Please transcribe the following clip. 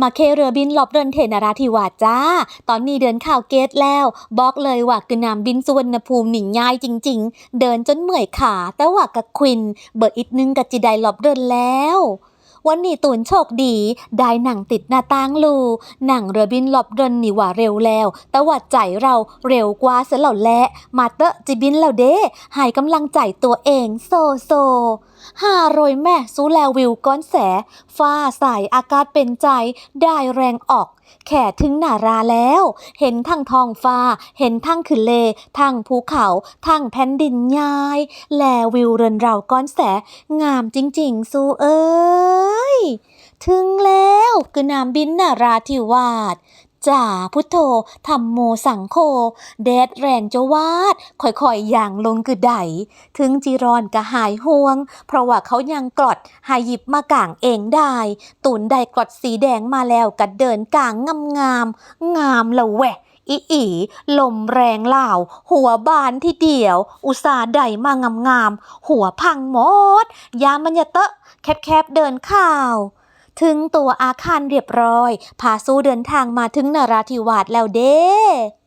มาเคเรือบินหลบเดินเทนาราธิวาสจ้า ตอนนี้เดินข่าวเกตแล้ว บอกเลยว่าคือนำบินสุวรรณภูมิหนิงง่ายจริง ๆ เดินจนเมื่อยขา แต่ว่ากับควิน เบอร์อีกนึงกับจิไดหลบเดินแล้ววันนี้ตูนโชคดี ได้หนังติดหน้าต่างลู หนังเรือบินหลบเดินนี่ว่าเร็วแล้ว แต่ว่าใจเราเร็วกว่าเสียแล้วแหละมาเตอะจิบินแล้วเด้ให้กำลังใจตัวเองโซโซ ห้าโรยแม่สู้แลวิวก้อนแสฟ้าใสอากาศเป็นใจ ได้แรงออก แข่ถึงหนาราแล้ว เห็นทั้งทองฟ้า เห็นทั้งขึ้นเล ทั้งภูเขา ทั้งแผ่นดินยาย แลวิวเรินเราก้อนแส งามจริง ๆ สู้เอ้ย ถึงแล้ว คือนามบินนาราธิวาส จ่าพุทโธธรรมโมสังโฆแดดแรงจะวาดค่อยๆอย่างลงคือไดถึงจีรอนก็หายห่วง เพราะว่าเขายังกรดหายหยิบมากางเองได้ ตุนได้กรดสีแดงมาแล้วก็เดินกางงามงามๆงามละแหวะอีอีลมแรงเหล่า หัวบานที่เดียว อุตสาห์ใดมางามงามๆหัวพังหมดยามันยะเตะแคบๆเดินข่าว ถึงตัวอาคารเรียบร้อย พาสู้เดินทางมาถึงนราธิวาสแล้วเด้